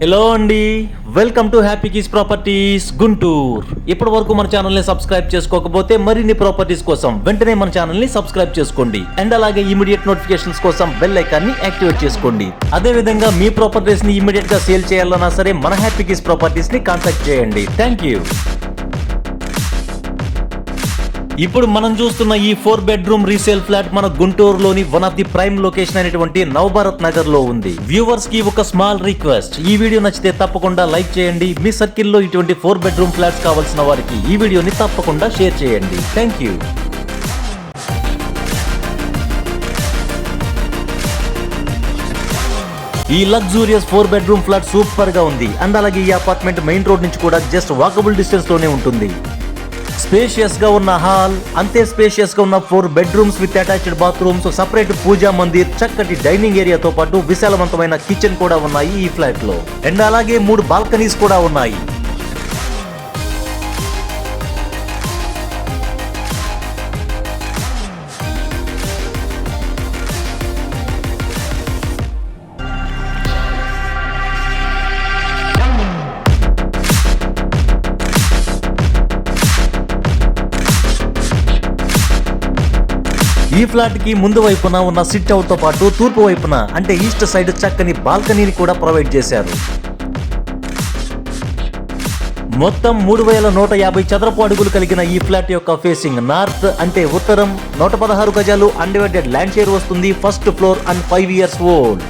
Hello అండి. Welcome to happy keys properties Guntur. ఇప్పటి వరకు మన ఛానల్ని సబ్స్క్రైబ్ చేసుకోకపోతే మరిన్ని ప్రాపర్టీస్ కోసం వెంటనే మన ఛానల్ని సబ్స్క్రైబ్ చేసుకోండి. అండ్ అలాగే ఇమీడియట్ నోటిఫికేషన్స్ కోసం బెల్ ఐకాన్ని యాక్టివేట్ చేసుకోండి. అదే విధంగా మీ ప్రాపర్టీస్ని ఇమీడియట్గా సేల్ చేయాలన్నా సరే మన హ్యాపీ కీస్ ప్రాపర్టీస్ని కాంటాక్ట్ చేయండి. థ్యాంక్ యూ ఇప్పుడు మనం చూస్తున్న ఈ ఫోర్ బెడ్రూమ్ రీసేల్ ఫ్లాట్ మన గుంటూరులోని one of the prime location అయినటువంటి నవభారత్ నగర్లో ఉంది. వ్యూవర్స్కి ఒక స్మాల్ రిక్వెస్ట్. ఈ వీడియో నచ్చితే తప్పకుండా లైక్ చేయండి. మీ సర్కిల్లో ఇటువంటి ఫోర్ బెడ్రూమ్ ఫ్లాట్స్ కావాల్సిన వారికి ఈ వీడియోని తప్పకుండా షేర్ చేయండి. Thank you. ఈ లగ్జూరియస్ ఫోర్ బెడ్రూమ్ ఫ్లాట్ సూపర్గా ఉంది. అండ్ అలాగే ఈ అపార్ట్మెంట్ మెయిన్ రోడ్ నుంచి కూడా జస్ట్ వాకబుల్ డిస్టెన్స్లోనే ఉంటుంది. స్పేషియస్గా ఉన్న హాల్ అంతే స్పేషియస్గా ఉన్న four bedrooms with attached bathrooms separate pooja mandir చక్కటి డైనింగ్ ఏరియాతో పాటు విశాలవంతమైన కిచెన్ కూడా ఉన్నాయి ఈ ఫ్లాట్లో. అండ్ అలాగే మూడు బాల్కనీస్ కూడా ఉన్నాయి. ఈ ఫ్లాట్కి ముందు వైపున ఉన్న సిట్ అవుట్తో పాటు తూర్పు వైపున అంటే ఈస్ట్ సైడ్ చక్కని బాల్కనీని కూడా ప్రొవైడ్ చేశారు. మొత్తం మూడు వేల నూట యాభై చదరపు అడుగులు కలిగిన ఈ ఫ్లాట్ యొక్క ఫేసింగ్ నార్త్ అంటే ఉత్తరం నూట పదహారు గజాలు అన్డివైడెడ్ ల్యాండ్ షేర్ వస్తుంది first floor and five years old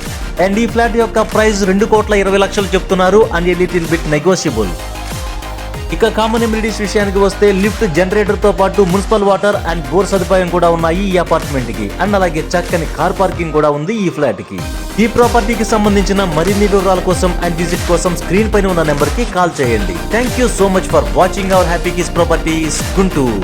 and ఈ ఫ్లాట్ యొక్క ప్రైస్ రెండు కోట్ల ఇరవై లక్షలు చెప్తున్నారు and a little bit negotiable ఇక కామన్ ఎమ్యూనిటీస్ విషయానికి వస్తే లిఫ్ట్ జనరేటర్తో పాటు మున్సిపల్ వాటర్ అండ్ బోర్ సదుపాయం కూడా ఉన్నాయి ఈ అపార్ట్మెంట్కి. అండ్ అలాగే చక్కని కార్ పార్కింగ్ కూడా ఉంది ఈ ఫ్లాట్కి. ఈ ప్రాపర్టీకి సంబంధించిన మరిన్ని వివరాల కోసం అండ్ విజిట్ కోసం స్క్రీన్ పైన ఉన్న నెంబర్కి కాల్ చేయండి. Thank you so much for watching our happy keys properties Guntur